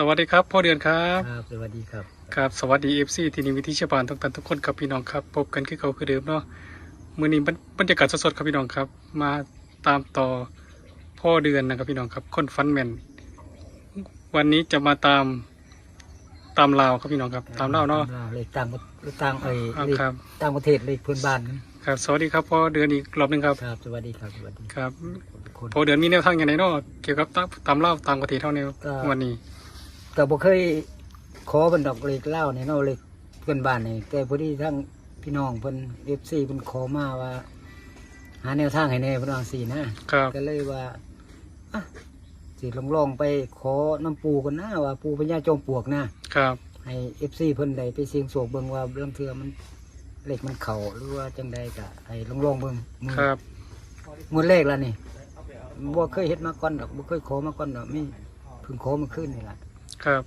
สวัสดีครับพ่อเดือนครับครับสวัสดีครับครับสวัสดีเอฟซีที่นี่วิธีชาวบ้านทุกท่านทุกคนครับพี่น้องครับพบกันคือเขาคือเดิมเนาะมื้อนี้บรรบรรยากาศสดๆครับพี่น้องครับ มาตามต่อพ่อเดือนนะครับพี่น้องครับคนฟันแมนวันนี้จะมาตามตามลาวครับพี่น้องครับ ตามลาวเนาะตมลเลยต่างประต่างเอ้ยครับเลขครับต่างประเทศเลยเพื่อนบ้านกันครับสวัสดีครับพ่อเดือนอีกรอบหนึ่งครับครับสวัสดีครับสวัสดีครับทุกคนพ่อเดือนมีแนวทางอย่างไรเนาะเกี่ยวกับตามตามลาวต่างประเทศเท่านี้ก็วันนี้ แต่บ่เคยขอเป็นดอกเลขเล่าเนี่ยเนาะเลขเพื่อนบ้านนี่แต่พอดีทั้งพี่น้องเพิ่นเอฟซีเพิ่นขอมาว่า หาแนวทางให้แน่เพิ่นว่าสี่นะครับก็เลยว่าอะสิลองลองๆไปขอน้ำปูกันนะว่าปูพญาจอมปลวกนะครับให้เอฟซีเพิ่นได้ไปเสียงโศกเบิ่งว่าเรื่องเทือมันเลขมันเข่าหรือว่าจังใดก็ให้ลองลองๆเบิ่งมือครับหมดเลขแล้วนี่บ่เคยเฮ็ดมาก่อนดอกบ่เคยขอมาก่อนดอกมีเพิ่งขอมาขึ้นนี่ล่ะ ครับ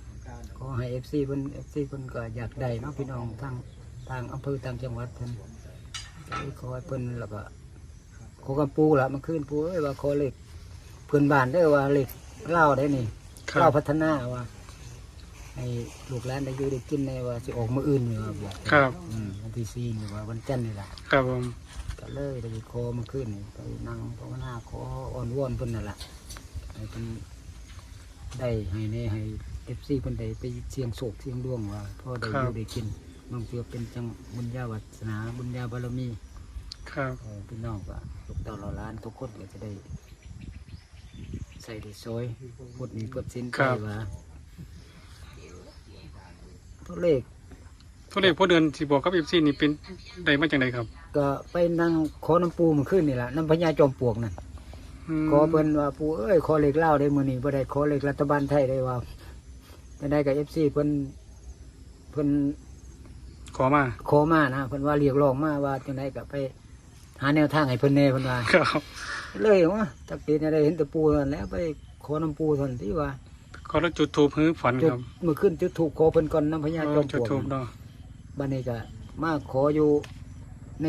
ขอให้ FC เพิ่น FC เพิ่นก็อยากได้เนาะพี่น้องทางทางอำเภอทางจังหวัดเพิ่นก็เลยขอให้เพิ่นแล้วก็ขอกับปูล่ะมาขึ้นปูเอ้ยว่าขอเลขเพิ่นบ้านเด้อว่าเลขเล่าวได้นี่ครัเล่าวบพัฒนาว่าให้ลูกหลานได้อยู่ได้กินในว่าสิออกมื้ออื่นนี่ว่าบอกครับ อืมวันที่สี่นี่ว่าวันจันทร์นี่ล่ะครับผมก็เลยได้ขอมาขึ้นนี่ไปนั่งภาวนาขออ่อนวอนเพิ่นนั่นแหละให้เพิ่นได้ให้ในให้ เอฟซีเพิ่นได้ไปเสียงโศกเสียงดวงว่าพ่อได้อยู่ได้กินบางเทื่อเป็นจังบุญญาวาสนาบุญญาบารมีครับ เออพี่น้องก็ลูกเต่าเราล้านทุกคนก็จะได้ ใส่ได้ซอยหมดนี้กดสินใจว่าตัวเลขตัวเลขพ่อเดือนที่บอกกับเอฟซีนี่เป็นได้มาจากไหนครับก็ไปนั่งขอน้ำปูมันขึ้นนี่แหละน้ำพญาจอมปลวกนั่น มขอเพิ่นว่าปู่เอ้ยขอเลขเล่าวได้มื้อนี้บ่ได้ขอเลขรัฐบาลไทยได้ว่า จะได้กับ FC เพิ่นเพิ่นขอมาขอมานะเพิ่นว่าเรียกร้องมาว่าจังไดก็ไป หาแนวทางให้เพิ่นแน่เพิ่นว่าครับเลยว่าตักปีนี้ได้เห็นแต่ปู่นั่นแหล้วไปขอน้ำปู่ท่านที่ว่าขอแล้วจุดทูบฮื้อฝันจุคดรับเมื่อขึ้นจุดถูกขอเพิ่นก่อนน้ำพญาจอมจุปดลวกทูบนั่นเนาะบัดนี้ก็มาขออยู่ใน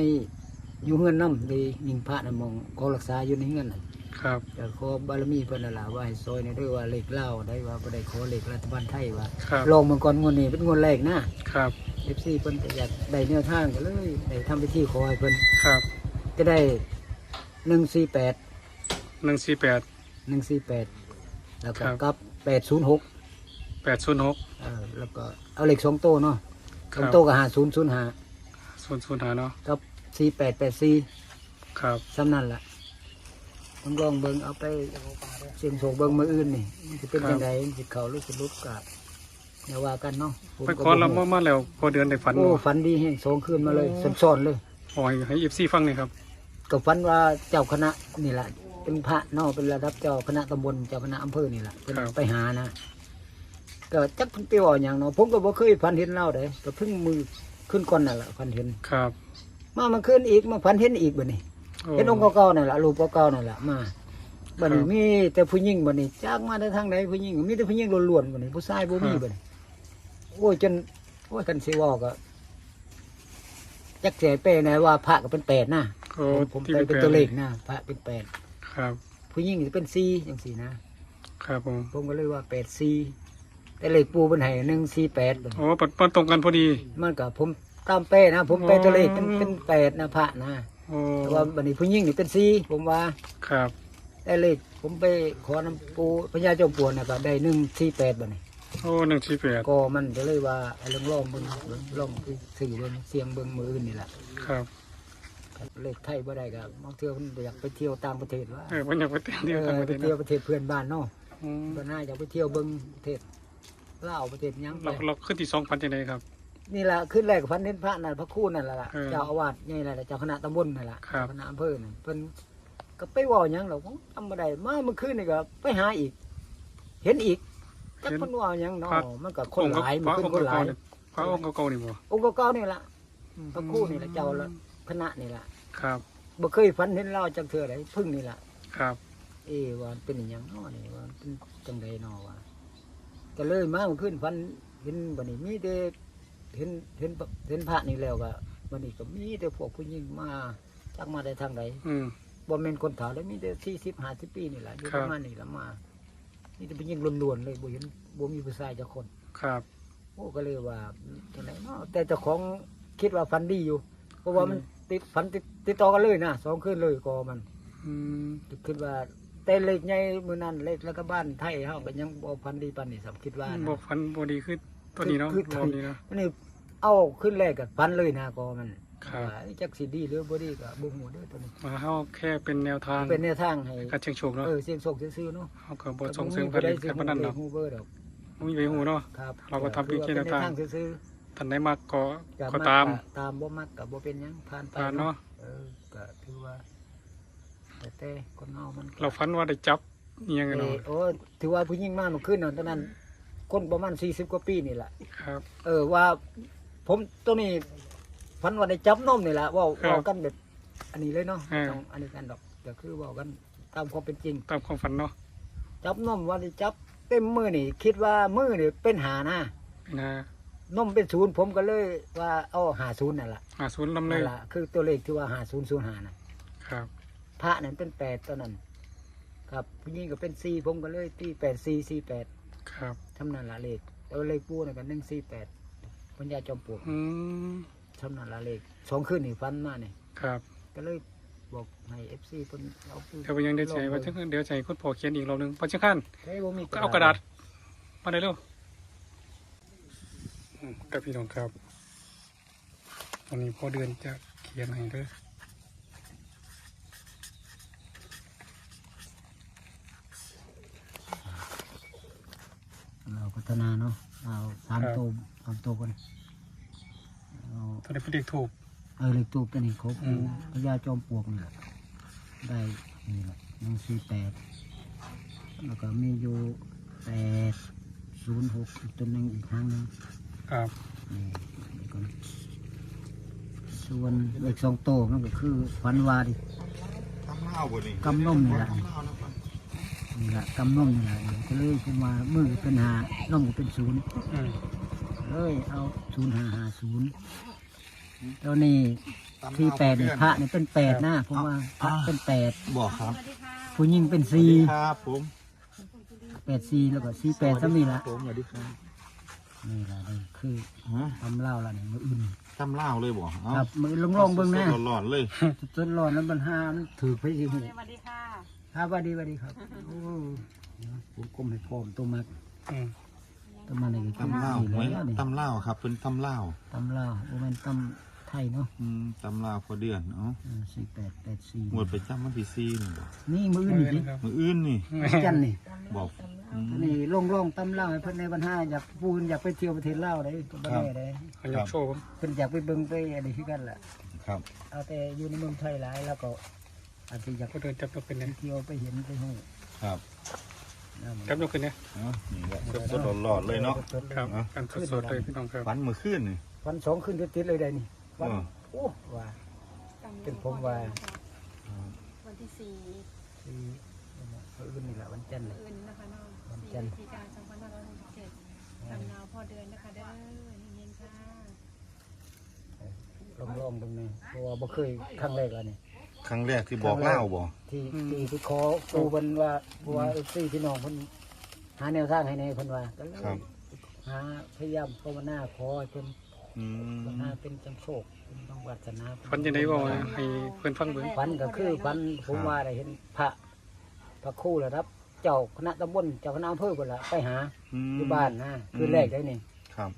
อยู่เฮือนนำในยิงพระน่ะมองขอรักษาอยู่ในเฮือนน่ะ ครับแต่ขอบารมีเพิ่นนั่นล่ะว่าให้ซอยในด้วยว่าเลขเล่าวได้ว่าบ่ได้ขอเลขรัฐบาลไทยว่าครับลองมันก่อนงวดนี้เป็นงวดแรกนะครับเอฟซีเพิ่นก็อยากได้แนวทางก็เลยได้ทำพิธีขอให้เพิ่นครับจะได้หนึ่งสี่แปดหนึ่งสี่แปดหนึ่งสี่แปดแล้วก็ครับกับแปดศูนย์หกแปดศูนย์หก เออแล้วก็เอาเลขสองโตวเนาะคสรับ องโตวก็หาศูนย์ศูนย์หาศูนย์ศูนย์หาเนาะกับสี่แปดแปดสี่ครับซ้ำนั่นล่ะ ต้องลองเบิ่งเอาไปเสียงโศกเบิ่งมืออื่นนี่มันจะเป็นยังไงมันจะเข่าหรือจะลุกกับอย่าว่ากันเนาะผมไปก็ขอบ่รับรู้มาแล้วพอเดือนได้ฝันโอ้เนาะฝันดีแห้งสองคืนมาเลยซ้อนๆเลย ขอให้ให้เอฟซีฟังหน่อยครับ ก็ฝันว่าเจ้าคณะนี่แหละเป็นพระเนอกเป็นระดับเจ้าคณะตำบลเจ้าคณะอำเภอนี่แหละเพิ่นครับ ไปหานะก็จักเพิ่นไปว่าอย่างเนาะผมก็บ่เคยฝันเห็นเล่าเด้ก็เพิ่งมือขึ้นก่อนนั่นแหละฝันเห็น ครับ มามาขึ้นอีกมาฝันเห็นอีกบัดนี้โอ้ เห็นองค์เก่าๆนั่นแหละรูปเก่าๆนั่นแหละมาบัดนี้ครับมีแต่ผู้หญิงบัดนี้จากมาได้ทางใดผู้หญิงมีแต่ผู้หญิงล้วนๆบัดนี้ผู้ชายบ่มีครับบัดนี้โอ้ยจนโอ้ยกันสิเว้าก็จักเสียเป้ไหนว่าพระก็เป็นแปดนะโอ้ผมผมที่ไปเป็นเป็นแปดตัวเลขนะพระเป็นแปดครับ ผู้หญิงจะเป็นซีอย่างสี่นะครับผมผมก็เลยว่าแปดซีแต่เลขปูเป็นไห้หนึ่งสี่แปดโอ้ปัดปัดตรงกันพอดี มันกับผมตามเป้นะ ผมไปอ๋อตัวเลขเป็นเป็นแปดนะพระนะโอ้ แต่ว่าบันนี้ผู้หญิงนี่เป็นซีผมว่าครับ ได้เลขผมไปขอน้ำปูพญาเจ้าปวนนะก็ได้หนึ่งสี่แปดบันนี้โอ้หนึ่งสี่แปดก็มันก็เลยว่าไอ้ลองลองเบิ้งลองไปสื่อเบิ้งเสียงเบิ้งมืออื่นนี่แหละครับเลขไทยบ่ได้ก็บางเที่ยวมันอยากไปเที่ยวต่างประเทศว่าเออผมอยากไปเที่ยวเอเที่ยวอต่างปไประเทศเที่ยวนะประเทศเพื่อนบ้านเนาะอืมก็น่าอยากไปเที่ยวเบิ้งประเทศลาวประเทศหยังไปเราเราขึ้นที่สองพันจังไดครับ นี่แหละขึ้นแรกพันเน้นพระนั่นพระครู่นั่นแหละล่ะเออเจ้าอาวาสนี่แหละเจ้าคณะตำบลนั่นแหละครับ เจ้าคณะอำเภอนั่นเพิ่นก็ไปเว่าหยังเราทำบ่ได้มาเมื่อคืนนี่ก็ไปหาอีก เห็นอีกจักเพิ่นเว่าหยังเนาะมันก็คนหลายมันพระขึ้อนงคนค์หลาเก่ายๆนี่พระองค์เก่าๆนี่บ่องค์เก่าๆนี่ล่ะพระครู่นี่แหละเจ้าละคณะนี่ล่ะครับ บ่เคยฝันเห็นเราจักเทื่อใดเพิ่งนี่ล่ะ ครับ เอ๊ะว่าเป็นอหยังเนาะนี่ว่าเป็นจังไดเนาะว่าก็เลยมาเมื่อคืนฝันเห็นบัดนี้มีแต่ เห็นเห็นเห็นพระนี่แล้วก็บัดนี้ก็มีแต่พวกผู้หญิงมาจักมาได้ทางใดอืมบ่แม่นคนเฒ่าแล้วมีแต่สี่สิบห้าสิบปีนี่แหละอยู่ครัปบระมาณนี้ละมามนี่จะไปยิงล้วนๆเลยบ่เห็นบ่มีผู้ชายจักคน ครับโอ้ก็เลยว่าจังไดเนาะแต่เจ้าของคิดว่าฝันดีอยู่ เพราะว่ามันติดฝันติดติดต่อกันเลยนะสองคืนเลยก็มัน อืมคิดว่า แต่เลขใหญ่มื้อนั้นเลขแล้วก็บ้านไทยเฮาก็ยังบ่ฝันดีปานนี้สำคิดว่านะ บอกฟันบดีคือ ตัวนี้เนาะคือรอบนี้เนาะอันนี้เอาขึ้นแรกก็ฝันเลยนะก็มันครับ ว่าจักสิดีหรือบ่ดีก็บ่ฮู้เด้อตัวนี้มาเฮาแค่เป็นแนวทางเป็นแนวทางให้การเชิงโชคเนาะเออเสียงโชคซื่อๆเนาะเฮาก็บ่ส่งเสริมการเล่นการพนันเนาะฮู้เบอร์ดอกบ่มีไปฮู้เนาะ ครับเราก็ทำเพียงแค่แนวทาง เป็นซื่อท่านใดมักก็ๆก็ก็ตาม ตามบ่มักก็บ่เป็นหยังผ่านไปผ่านเนาะ เออก็ถือว่าแต่แต่คนเฮามันก็ เราฝันว่าได้จับอีหยังกันเอเนาะอโอ้ถือว่าผู้หญิงมาเมื่อคืนนั่นตอนนั้น คนประมาณ40กว่าปีนี่แหละครับ เออว่า ผมตัวนี้ฝันว่าได้จับนมนี่แหละเว่าครับเว้ากันแบบอันนี้เลยเนาะเออต้องอันนี้กันดอกก็คือเว่ากันตามความเป็นจริง ตามความฝันเนาะจับนมว่าได้จับเต็มมือนี่ คิดว่ามือนี่เป็นหานะนะนมเป็นศูนย์ผมก็เลยว่าเอาหาศูนย์นั่นแหละหาศูนย์ลำเลนั่ยนแหละคือตัวเลขที่ว่าหาศูนย์ศูนย์หานะครับ พระนั้นเป็นแปดตัวนั้น ครับผู้หญิงก็เป็นสี่ผมก็เลยตีแปดสี่สี่แปด ครับทำนันละเลขแล้วเลขปูนี่ก็หนึ่งสี่แปดปัญญาจอมปลวกอืมทำนันละเลขสองคืนนี่ฟันมาเนี่ยครับก็เลยบอกให้เอฟซีเพิ่นเอาปืนเดี๋ยวไปยังได้ใจว่าจังเดี๋ยวใจคุณพ่อเขียนอีกรอบหนึงพอจังคันเฮ้ยบ่มีก็เอากระดาษมาได้เร็วอืมกับพี่น้องครับวันนี้พ่อเดือนจะเขียนให้เด้อ เรา พัฒนาเนาะเอาสามตัวสามตัวกันเอาตอนนี้เพิ่นเรียกถูก เออเลขตูปตัวนี้เขาอืปูมพญาจอมปลวกนี่แหละได้นี่แหละหนึ่งสี่แปดแล้วก็มีอยู่แปดศูนย์หกอีกตัวหนึ่งอีกครั้งหนึ่ง ครับนี่เดี๋ยวก่อนส่วนเลขสองโตวมันก็คือฟันวาดิทำเล่าบ่นี่กำนมนี่แหละ นี่แหละกำนมนี่แหละก็เลยขึ้นมามือเป็นหาน่องก็เป็นศูนย์อืมเลยเอาศูนย์หาหาศูนย์ตัวนี้ที่แปดนี่พระนี่เป็นแปดนะผมว่าพระเป็นแปดบอกครับ ผู้หญิงเป็นสวัสสี่ดีครับผมแปดสี่แล้วก็สี่แปดซ้ำนี่ละผมสวัสดีครับนี่ละนี่คือฮะทำเล่าละนี่มืออื่นทำเล่าเลยบอกครับมือลงลงๆเบิ่งนะสดๆร้อนๆเลยจนร้อนแล้วมันห้ามันถือไปสิหูสวัสดีค่ะ ครับสวัสดีสวัสดีครับโอ้เดี๋ยวผมก้มให้พร้อมตัวมักอืมตัวมาในกินตำเล่านี่ไหมแล้วนี่ตำเล่าครับเป็นตำเล่าตำเล่าโอ้แมันตำไทยเนาะอืมตำเล่าพอเดือนเอ้าสี่แปดแปดสี่หมดไปจ้ำมันที่ซีนี่บ่นี่มืออื่นนี่ครับมืออื่นนี่จันนี่บอกอืมนี่ลงลงๆตำเล่าให้เพิ่นในบรรหาอยากปูนอยากไปเที่ยวประเทศลาวได้ก็บ่ครับได้ได้เขาอยากโชว์ผมเพิ่นอยากไปเบิ่งไปอะไรที่กันแหละครับเอาแต่อยู่ในเมืองไทยหลายแล้วก็ อาจจะอยากพ่อเดือนจับยกขึ้นเนี่ยเที่ยวไปเห็นไปหูครับนะมันจับยกขึ้นเนี่ยเอ้านี่แหละสดๆร้อนๆเลยเนาะครับการสดๆเลยพี่น้องครับฝันเมื่อคืนนี่วันสองขึ้นติดๆเลยได้นี่วันเออโอ้ว่า เป็นผมว่า วันที่สี่ที่เพิ่นนี่แหละวันจันทร์เลย อื่นนะคะน้องวันสี่จันทร์ พฤศจิกายนสองพันห้าร้อยหกสิบเจ็ดตำนาวพ่อเดือนนะคะเด้อเย็นๆค่ะลองลองตรงนี้เพราะว่าบ่เคยครั้งแรกแล้วนี่ ครั้งแรกที่บอกเล่าบ่ที่ที่ที่ขอครูเพิ่นว่าเพราะว่าเอฟซีพี่น้องเพิ่นหาแนวทางให้ในเพิ่นว่าก็เลยครับ หาพยายามภาวนาขอให้เพิ่นอืม ภาวนาเป็นจังโชคเป็นต้องวัฒนาฝันยังไงบอกว่าให้เพื่อนฟังเบิ่งฝันก็คือฝันผมว่าได้เห็นพระพระครู่ระดับ เจ้าคณะตำบลเจ้าคณะอำเภอเพิ่นล่ะไปหาอืมอยู่บ้านนะคือแรกได้นี่ ครับ